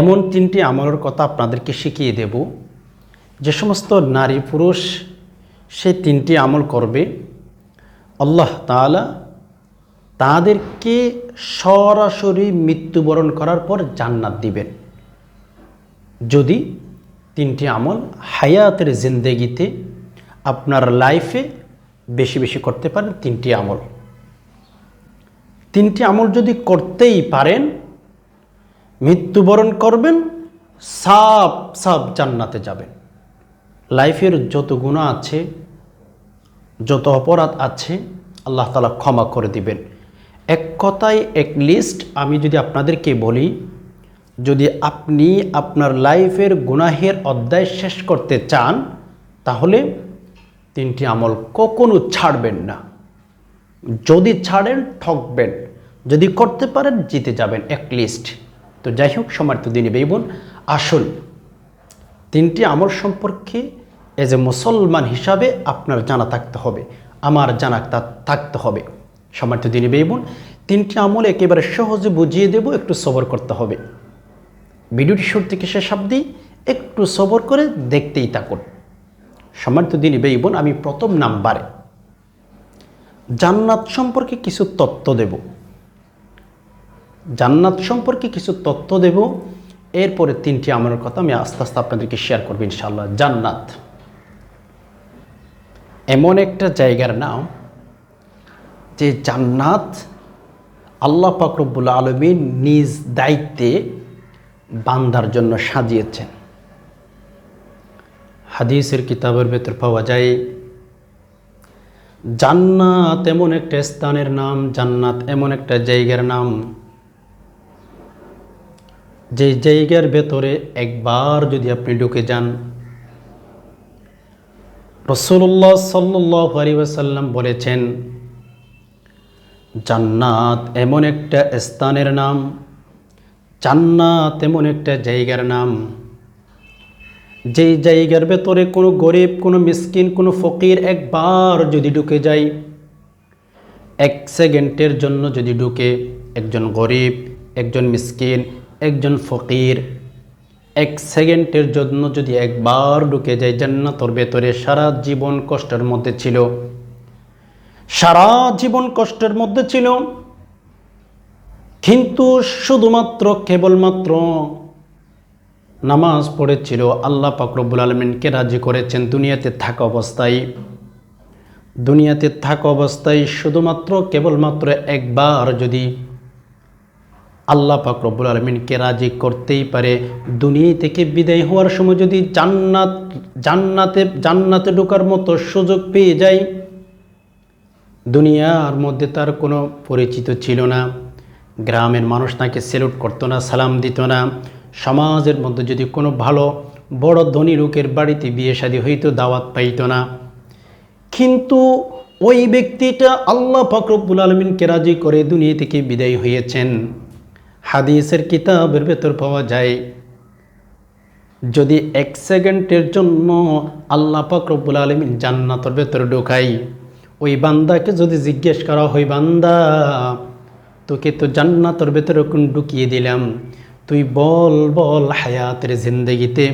এমন তিনটি আমলের কথা আপনাদেরকে শিখিয়ে দেব। যে সমস্ত নারী পুরুষ সেই তিনটি আমল করবে, আল্লাহ তাআলা তাদেরকে সরাসরি মৃত্যুবরণ করার পর জান্নাত দিবেন। যদি তিনটি আমল হায়াতের জিন্দেগিতে আপনার লাইফে বেশি বেশি করতে পারেন, তিনটি আমল। তিনটি আমল যদি করতেই পারেন মৃত্যুবরণ করবেন সাপ সাপ জান্নাতে যাবেন। লাইফের যত গুণা আছে, যত অপরাধ আছে, আল্লাহ তালা ক্ষমা করে দিবেন। এক কথায়, এক লিস্ট আমি যদি আপনাদেরকে বলি, যদি আপনি আপনার লাইফের গুনাহের অধ্যায় শেষ করতে চান, তাহলে তিনটি আমল কখনো ছাড়বেন না। যদি ছাড়েন, ঠকবেন। যদি করতে পারেন, জিতে যাবেন। এক লিস্ট তো যাই হোক সমার্থ দিনে বেইবন আসুন তিনটি আমল সম্পর্কে এজ এ মুসলমান হিসাবে আপনার জানা থাকতে হবে, আমার জানা তা- থাকতে হবে। সমার্থ দিনে বেইবন তিনটি আমল একেবারে সহজে বুঝিয়ে দেব, একটু সবর করতে হবে। ভিডিওটি শুরু থেকে শেষ অবধি একটু সবর করে দেখতেই থাকুন। সমার্থ দিনী বেইবন আমি প্রথম নাম্বারে জান্নাত সম্পর্কে কিছু তত্ত্ব দেব। জান্নাত সম্পর্কে কিছু তথ্য দেব। এরপরে তিনটি আমলের কথা আমি আস্তে আস্তে আপনাদেরকে শেয়ার করব ইনশাল্লাহ জান্নাত। এমন একটা জায়গার নাম যে জান্নাত আল্লাহ পাকরবুল আলমী নিজ দায়িত্বে বান্দার জন্য সাজিয়েছেন। হাদিসের কিতাবের ভেতর পাওয়া যায়, জান্নাত এমন একটা স্থানের নাম, জান্নাত এমন একটা জায়গার নাম যে জায়গার ভেতরে একবার যদি আপনি ঢুকে যান রসুল্লাহ সাল্লাহ আলিবাসাল্লাম বলেছেন, জান্নাত এমন একটা স্থানের নাম, জান্নাত এমন একটা জায়গার নাম যেই জায়গার ভেতরে কোনো গরিব, কোনো মিসকিন, কোনো ফকির একবার যদি ঢুকে যায়, এক সেকেন্ডের জন্য যদি ঢুকে, একজন গরিব, একজন মিসকিন একজন ফকির এক সেকেন্ডের জন্য যদি একবার ঢুকে যায় জান্নাতর ভেতরে, সারা জীবন কষ্টের মধ্যে ছিল। সারা জীবন কষ্টের মধ্যে ছিল। কিন্তু শুধুমাত্র কেবলমাত্র নামাজ পড়েছিল। আল্লাহ পাকরবুল আলমিনকে রাজি করেছেন? দুনিয়াতে থাকা অবস্থায়। দুনিয়াতে থাকা অবস্থায় শুধুমাত্র কেবলমাত্র একবার যদি আল্লাহ পাক রব্বুল আলমিনকে রাজি করতেই পারে। দুনিয়া থেকে বিদায় হওয়ার সময় যদি জান্নাত, জান্নাতে জান্নাতে ঢোকার মতো সুযোগ পেয়ে যায়, দুনিয়ার মধ্যে তার কোনো পরিচিত ছিল না। গ্রামের মানুষ তাকে সেলুট করতো না, সালাম দিত না। সমাজের মধ্যে যদি কোনো ভালো, বড় ধনী লোকের বাড়িতে বিয়ে শাদী হইতো, দাওয়াত পাইতো না। কিন্তু ওই ব্যক্তিটা আল্লাহ ফাকরবুল আলমিনকে রাজি করে দুনিয়া থেকে বিদায় হয়েছেন। হাদিসের কিতাবের ভেতর পাওয়া যায়, যদি এক সেকেন্ডের জন্য আল্লাহ পাক রব্বুল আলমিন জান্নাতের ভেতরে ঢোকাই ওই বান্দাকে যদি জিজ্ঞেস করা হয়, বান্দা, তোকে তো জান্নাতের ভেতরে কোন ঢুকিয়ে দিলাম, তুই বল বল হায়াতের জিন্দগিতে,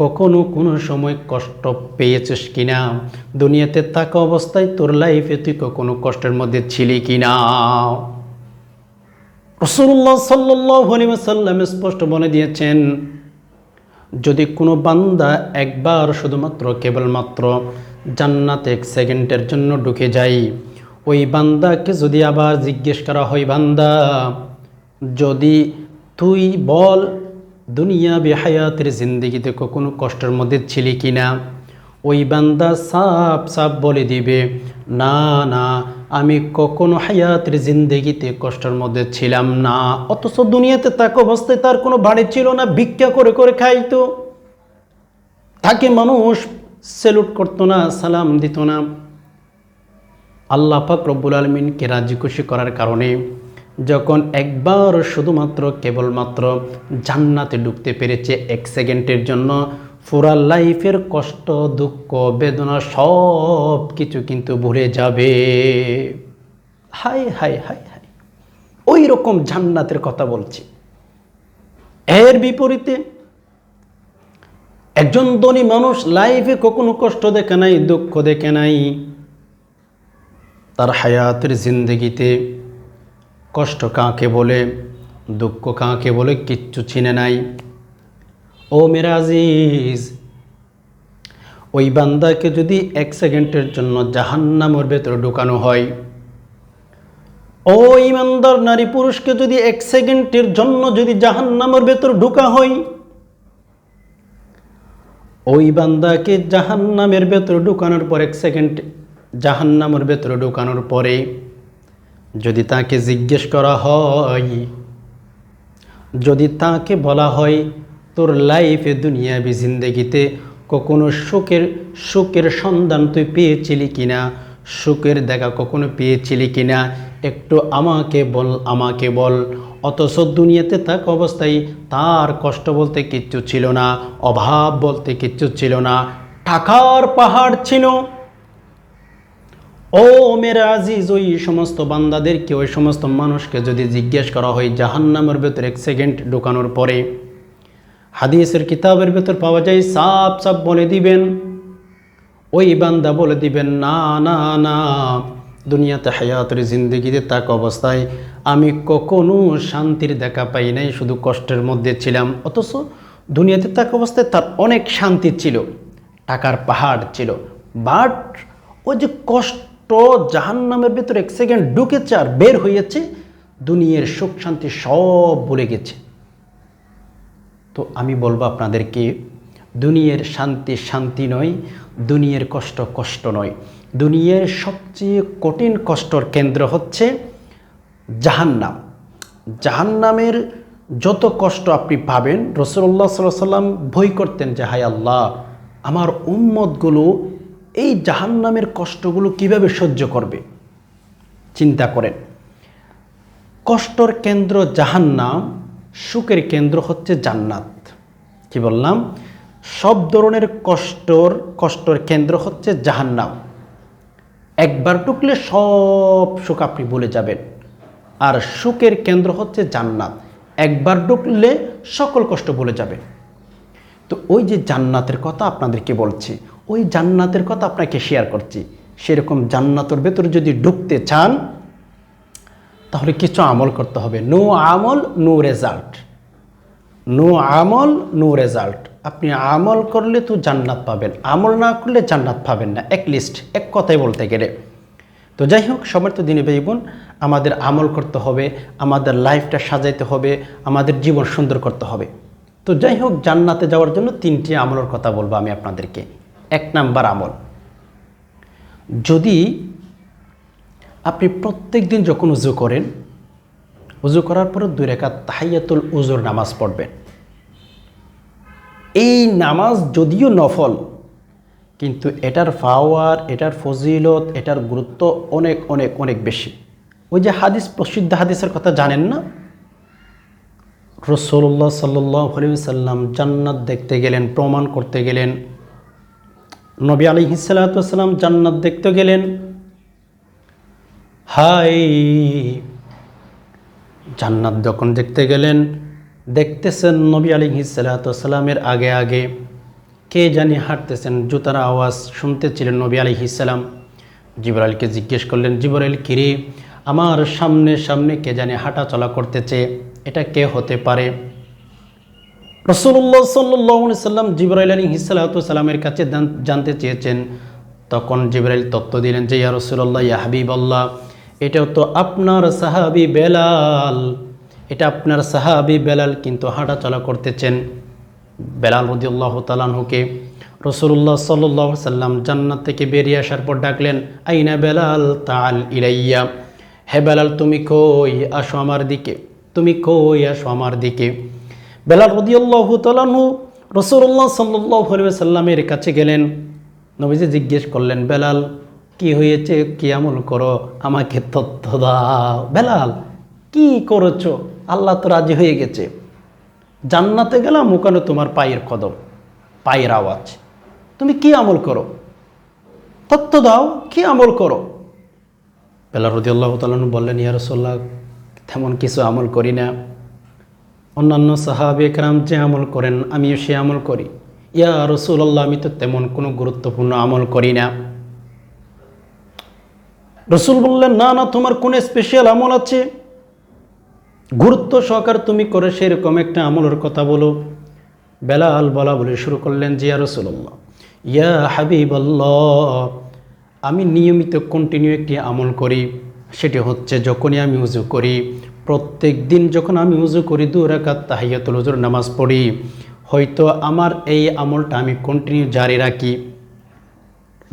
কখনো কোনো সময় কষ্ট পেয়েছিস কিনা? দুনিয়াতে থাকা অবস্থায় তোর লাইফে তুই কখনো কষ্টের মধ্যে ছিলি কিনা? রসুল্লাহ সাল্লাম স্পষ্ট বলে দিয়েছেন, যদি কোনো বান্দা একবার শুধুমাত্র কেবলমাত্র জান্নাতে এক সেকেন্ডের জন্য ঢুকে যাই ওই বান্দাকে যদি আবার জিজ্ঞেস করা হয়, বান্দা, যদি তুই বল দুনিয়া বেহায়াতের জিন্দিগিতে কখনো কষ্টের মধ্যে ছিলি কিনা, ওই বান্দা সাপ সাপ বলে দিবে, না না আমি কখনো হায়াতের জিন্দেগিতে কষ্টের মধ্যে ছিলাম না। অথচ দুনিয়াতে তাক অবস্থায় তার কোনো বাড়ি ছিল না, ভিক্ষা করে করে খাইতো। তাকে মানুষ সেলুট করতো না, সালাম দিত না। আল্লাহ পাক রব্বুল আলমিনকে রাজি খুশি করার কারণে যখন একবার শুধুমাত্র কেবলমাত্র জান্নাতে ঢুকতে পেরেছে এক সেকেন্ডের জন্য পুরা লাইফের কষ্ট, দুঃখ, বেদনা সব কিছু কিন্তু ভুলে যাবে। Hi hi hi hi. ওই রকম জান্নাতের কথা বলছি। এর বিপরীতে একজন ধনী মানুষ লাইফে কখনো কষ্ট দেখে নাই, দুঃখ দেখে নাই। তার হায়াতের জিন্দগিতে কষ্ট কাকে বলে, দুঃখ কাকে বলে কিচ্ছু চিনে নাই। ও মেরা আজিজ, ওই বান্দাকে যদি এক সেকেন্ডের জন্য জাহান্নামের ভেতরে ঢুকানো হয় ও ইমানদার নারী পুরুষকে যদি এক সেকেন্ডের জন্য যদি জাহান্নামের ভেতর ঢুকা হয়, ওই বান্দাকে জাহান্নামের ভেতরে ঢুকানোর পর এক সেকেন্ড, জাহান্নামের ভেতরে ঢুকানোর পরে যদি তাকে জিজ্ঞেস করা হয়, যদি তাকে বলা হয় তোর লাইফে দুনিয়াবি জিন্দগিতে কখনো সুখের সুখের সন্ধান তুই পেয়েছিলি কিনা? সুখের দেখা কখনো পেয়েছিলি কিনা? একটু আমাকে বল আমাকে বল। অথচ দুনিয়াতে থাকা অবস্থায় তার কষ্ট বলতে কিচ্ছু ছিল না, অভাব বলতে কিচ্ছু ছিল না। টাকার পাহাড় ছিল। ও মেরা আজিজ, ওই সমস্ত বান্দাদেরকে, ওই সমস্ত মানুষকে যদি জিজ্ঞেস করা হয় জাহান্নামের ভেতর এক সেকেন্ড ঢোকানোর পরে হাদিসের কিতাবের ভেতর পাওয়া যায়, সাপ সাপ বলে দিবেন, ওই বান্দা বলে দিবেন, না না না, দুনিয়াতে হায়াতের জিন্দগিতে তাক অবস্থায় আমি কখনো শান্তির দেখা পাই নাই, শুধু কষ্টের মধ্যে ছিলাম। অথচ দুনিয়াতে তাক অবস্থায় তার অনেক শান্তি ছিল, টাকার পাহাড় ছিল। বাট ওই যে কষ্ট জাহান্নামের ভেতর এক সেকেন্ড ঢুকেছে আর বের হয়েছে, দুনিয়ার সুখ শান্তি সব ভুলে গেছে। তো আমি বলব আপনাদেরকে, দুনিয়ার শান্তি শান্তি নয়, দুনিয়ার কষ্ট কষ্ট নয়। দুনিয়ার সবচেয়ে কঠিন কষ্টর কেন্দ্র হচ্ছে জাহান্নাম। জাহান্নামের যত কষ্ট আপনি পাবেন রসুল্লাহ সাল্লাহ সাল্লাম ভয় করতেন যে, হায় আল্লাহ, আমার উম্মতগুলো এই জাহান্নামের কষ্টগুলো কীভাবে সহ্য করবে? চিন্তা করেন। কষ্টর কেন্দ্র জাহান্নাম সুখের কেন্দ্র হচ্ছে জান্নাত। কি বললাম? সব ধরনের কষ্টর কষ্টর কেন্দ্র হচ্ছে জাহান্নাম। একবার টুকলে সব সুখ আপনি ভুলে যাবেন। আর সুখের কেন্দ্র হচ্ছে জান্নাত। একবার ঢুকলে সকল কষ্ট ভুলে যাবে তো ওই যে জান্নাতের কথা আপনাদেরকে বলছি, ওই জান্নাতের কথা আপনাকে শেয়ার করছি। সেরকম জান্নাতের ভেতরে যদি ঢুকতে চান তাহলে কিছু আমল করতে হবে। নো আমল, নো রেজাল্ট নো আমল, নো রেজাল্ট আপনি আমল করলে তো জান্নাত পাবেন। আমল না করলে জান্নাত পাবেন না। এক লিস্ট এক কথাই বলতে গেলে। তো যাই হোক সবার তো দিনে বোন আমাদের আমল করতে হবে, আমাদের লাইফটা সাজাইতে হবে, আমাদের জীবন সুন্দর করতে হবে। তো যাই হোক, জান্নাতে যাওয়ার জন্য তিনটি আমলের কথা বলব আমি আপনাদেরকে। এক নাম্বার আমল। যদি আপনি প্রত্যেক দিন যখন উজু করেন, উজু করার পরে দুই রেখা তাহাইয়াতুল উজুর নামাজ পড়বেন। এই নামাজ যদিও নফল, কিন্তু এটার পাওয়ার এটার ফজিলত, এটার গুরুত্ব অনেক অনেক অনেক বেশি। ওই যে হাদিস, প্রসিদ্ধ হাদিসের কথা জানেন না? রসল্লাহ সাল্লাহ সাল্লাম জান্নাত দেখতে গেলেন, প্রমাণ করতে গেলেন। নবী আলী হিসালাতাম জান্নাত দেখতে গেলেন। হাই। জান্নাত যখন দেখতে গেলেন, দেখতেছেন নবী আলী হিসালাতামের আগে আগে। কে জানি হাঁটতেছেন, জুতার আওয়াজ শুনতেছিলেন নবী আলী ইসালাম জিবরাইলকে জিজ্ঞেস করলেন, জিবরাইল কিরে আমার সামনে সামনে কে জানি হাঁটা চলা করতেছে, এটা কে হতে পারে? রসুল্লাহ সাল্লি সাল্লাম জিবরাইল আলী হিসালাতামের কাছে জানতে চেয়েছেন। তখন জিবরাইল তত্ত্ব দিলেন যে, ইয়া রসুল্লাহ ইয়া আল্লাহ এটাও তো আপনার সাহাবি বেলাল। এটা আপনার সাহাবি বেলাল কিন্তু হাঁটা চলা করতেছেন। বেলাল রদিউল্লাহ তালানহুকে রসুল্লাহ সাল্লাহ সাল্লাম জান্নাত থেকে বেরিয়ে আসার পর ডাকলেন, আইনা বেলাল তাল ইলাইয়া। হে বেলাল, তুমি কই? আসো আমার দিকে। তুমি কই? আসো আমার দিকে। বেলাল রদিউল্লাহ তালানহু রসুল্লাহ সাল্লাহ সাল্লামের কাছে গেলেন। নবীজি জিজ্ঞেস করলেন, বেলাল কি হয়েছে? কি আমল করো? আমাকে তথ্য দাও। বেলাল, কি করেছ? আল্লাহ তো রাজি হয়ে গেছে। জান্নাতে গেলাম, ওখানে তোমার পায়ের কদম, পায়ের আওয়াজ। তুমি কি আমল করো? তত্ত্ব দাও, কি আমল করো? বেলা রদি আল্লাহ তালন বললেন, ইয়া রসোল্লাহ তেমন কিছু আমল করি না। অন্যান্য সাহাবে একরাম যে আমল করেন, আমিও সে আমল করি। ইয়া রসুল্লাহ আমি তো তেমন কোনো গুরুত্বপূর্ণ আমল করি না। রসুল বললেন, না না, তোমার কোনো স্পেশাল আমল আছে? গুরুত্ব সহকার তুমি করে সেরকম একটা আমলের কথা বলো। বেলাল বলা বলে শুরু করলেন জিয়া রসুল্লাহ ইয়া হাবিবাল্লাহ, আমি নিয়মিত কন্টিনিউ একটি আমল করি। সেটি হচ্ছে যখনই আমি উজু করি, প্রত্যেক দিন যখন আমি উজু করি দু রাকাত তাহিয়াতুল নামাজ পড়ি। হয়তো আমার এই আমলটা আমি কন্টিনিউ জারি রাখি।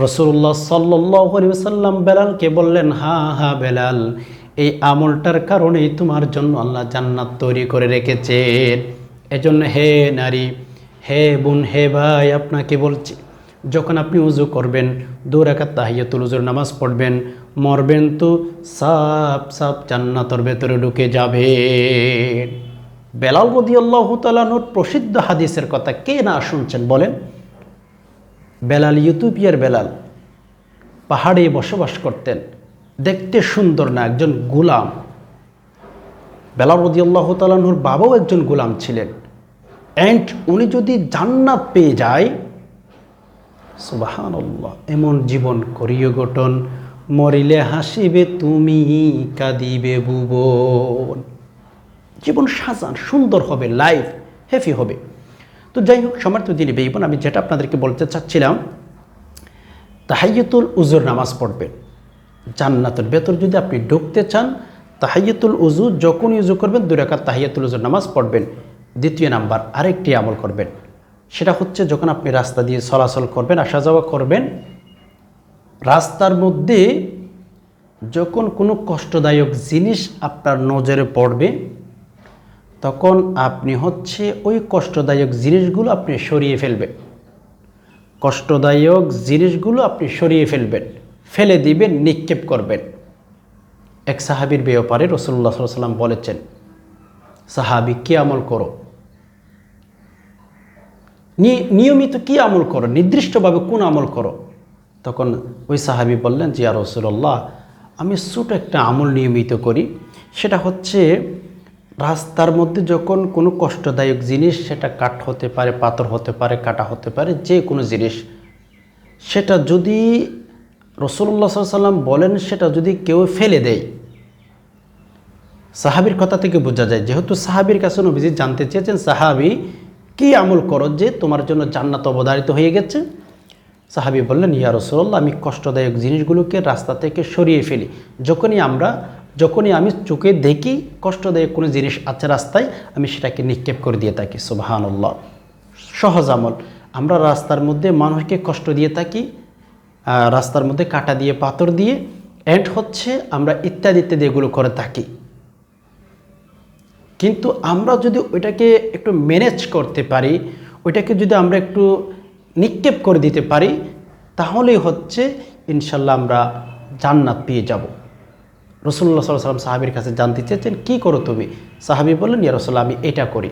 রসুল্লাহ সাল্লাম বেলালকে বললেন, হা হা, বেলাল, এই আমলটার কারণেই তোমার জন্য আল্লাহ জান্নাত তৈরি করে রেখেছেন এজন্য হে নারী, হে বোন, হে ভাই, আপনাকে বলছি, যখন আপনি উজু করবেন, দু রাকাত তাহিয়াতুল উজুর নামাজ পড়বেন, মরবেন তো সাপ সাপ জান্নাতর ভেতরে ঢুকে যাবে। বেলাল রদি আল্লাহ তালানুর প্রসিদ্ধ হাদিসের কথা কে না শুনছেন বলেন? বেলাল, ইউতুপিয়ার বেলাল পাহাড়ে বসবাস করতেন। দেখতে সুন্দর না, একজন গুলাম। বেলাল রদিয়াল্লাহ তালাহুর বাবাও একজন গুলাম ছিলেন। অ্যান্ড উনি যদি জান্নাত পেয়ে যায় সুবাহান এমন জীবন করিও গঠন। মরিলে হাসিবে তুমি, কাঁদিবে ভুবন জীবন সাজান, সুন্দর হবে লাইফ হ্যাপি হবে। তো যাই হোক, সমর্থ দিনী বেইবন আমি যেটা আপনাদেরকে বলতে চাচ্ছিলাম তাহাইয়তুল উজুর নামাজ পড়বেন। জান্নাতের ভেতর যদি আপনি ঢুকতে চান তাহাইয়তুল উজু যখন উজু করবেন দুরাকাত তাহিয়াতুল উজুর নামাজ পড়বেন। দ্বিতীয় নাম্বার, আরেকটি আমল করবেন। সেটা হচ্ছে যখন আপনি রাস্তা দিয়ে চলাচল করবেন আসা যাওয়া করবেন, রাস্তার মধ্যে যখন কোনো কষ্টদায়ক জিনিস আপনার নজরে পড়বে তখন আপনি হচ্ছে ওই কষ্টদায়ক জিনিসগুলো আপনি সরিয়ে ফেলবেন। কষ্টদায়ক জিনিসগুলো আপনি সরিয়ে ফেলবেন, ফেলে দিবেন, নিক্ষেপ করবেন। এক সাহাবির ব্যাপারে রসুল্লাহ সাল্লাম বলেছেন, সাহাবি, কি আমল করো? নিয়মিত কি আমল করো? নির্দিষ্টভাবে কোন আমল করো? তখন ওই সাহাবি বললেন জিয়া রসুল্লাহ আমি ছোট একটা আমল নিয়মিত করি, সেটা হচ্ছে রাস্তার মধ্যে যখন কোনো কষ্টদায়ক জিনিস, সেটা কাঠ হতে পারে, পাথর হতে পারে, কাটা হতে পারে, যে কোনো জিনিস, সেটা যদি রসুল্লাহ সাল্লাম বলেন, সেটা যদি কেউ ফেলে দেয়। সাহাবির কথা থেকে বোঝা যায়, যেহেতু সাহাবির কাছে নবীজি জানতে চেয়েছেন, সাহাবি কি আমল করো যে তোমার জন্য জান্নাত অবধারিত হয়ে গেছে। সাহাবি বললেন, ইয়া রসুল্লাহ আমি কষ্টদায়ক জিনিসগুলোকে রাস্তা থেকে সরিয়ে ফেলি। যখনই আমরা যখনই আমি চোখে দেখি কষ্টদায়ক কোনো জিনিস আছে রাস্তায়, আমি সেটাকে নিক্ষেপ করে দিয়ে থাকি, সুবাহানুল্লাহ। সহজ আমল। আমরা রাস্তার মধ্যে মানুষকে কষ্ট দিয়ে থাকি রাস্তার মধ্যে কাটা দিয়ে, পাথর দিয়ে অ্যান্ড হচ্ছে আমরা ইত্যাদি ইত্যাদি এগুলো করে থাকি। কিন্তু আমরা যদি ওইটাকে একটু ম্যানেজ করতে পারি, ওইটাকে যদি আমরা একটু নিক্ষেপ করে দিতে পারি, তাহলেই হচ্ছে, ইনশাল্লাহ আমরা জান্নাত পেয়ে যাব। রসুল্লাহ সাল্লাম সাহাবির কাছে জানতে চেয়েছেন, কী করো তুমি? সাহাবি বললেন, ইয়া রসুল্লাহ আমি এটা করি।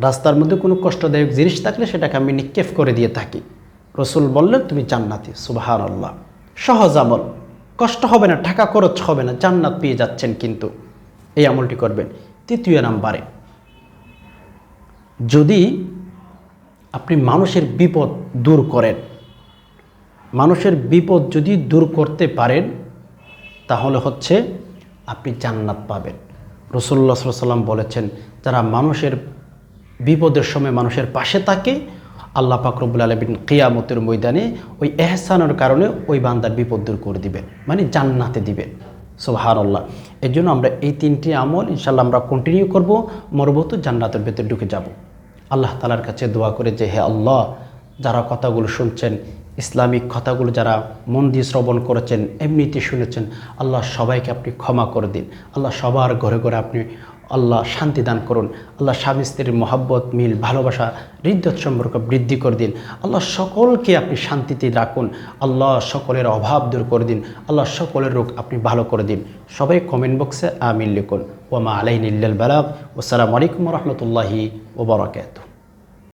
রাস্তার মধ্যে কোনো কষ্টদায়ক জিনিস থাকলে সেটাকে আমি নিক্ষেপ করে দিয়ে থাকি। রসুল বললেন, তুমি জান্নাতি। সুবাহান আল্লাহ সহজ আমল। কষ্ট হবে না, টাকা খরচ হবে না, জান্নাত পেয়ে যাচ্ছেন কিন্তু। এই আমলটি করবেন। তৃতীয় নাম্বারে, যদি আপনি মানুষের বিপদ দূর করেন, মানুষের বিপদ যদি দূর করতে পারেন তাহলে হচ্ছে আপনি জান্নাত পাবেন। রসুল্লা সাল্লাম বলেছেন, যারা মানুষের বিপদের সময় মানুষের পাশে থাকে, আল্লাহ পাকরবুল আলমিন কিয়ামতের ময়দানে ওই এহসানের কারণে ওই বান্দার বিপদ দূর করে দিবেন মানে জান্নাতে দিবেন। সোহার আল্লাহ এর জন্য আমরা এই তিনটি আমল ইনশাল্লাহ আমরা কন্টিনিউ করব, মরবত জান্নাতের ভেতরে ঢুকে যাব। আল্লাহ তালার কাছে দোয়া করে যে, হে আল্লাহ, যারা কথাগুলো শুনছেন ইসলামিক কথাগুলো যারা মন দিয়ে শ্রবণ করেছেন, এমনিতে শুনেছেন, আল্লাহ সবাইকে আপনি ক্ষমা করে দিন। আল্লাহ সবার ঘরে ঘরে আপনি আল্লাহ শান্তি দান করুন। আল্লাহ স্বামী স্ত্রীর মহাব্বত, মিল, ভালোবাসা, হৃদ্যত সম্পর্ক বৃদ্ধি করে দিন। আল্লাহ সকলকে আপনি শান্তিতে রাখুন। আল্লাহ সকলের অভাব দূর করে দিন। আল্লাহ সকলের রোগ আপনি ভালো করে দিন। সবাই কমেন্ট বক্সে আমিন লিখুন। ওমা আলাইন ইল্লাল বালাগ। আসসালামু আলাইকুম রহমতুল্লাহি ওবরাকাত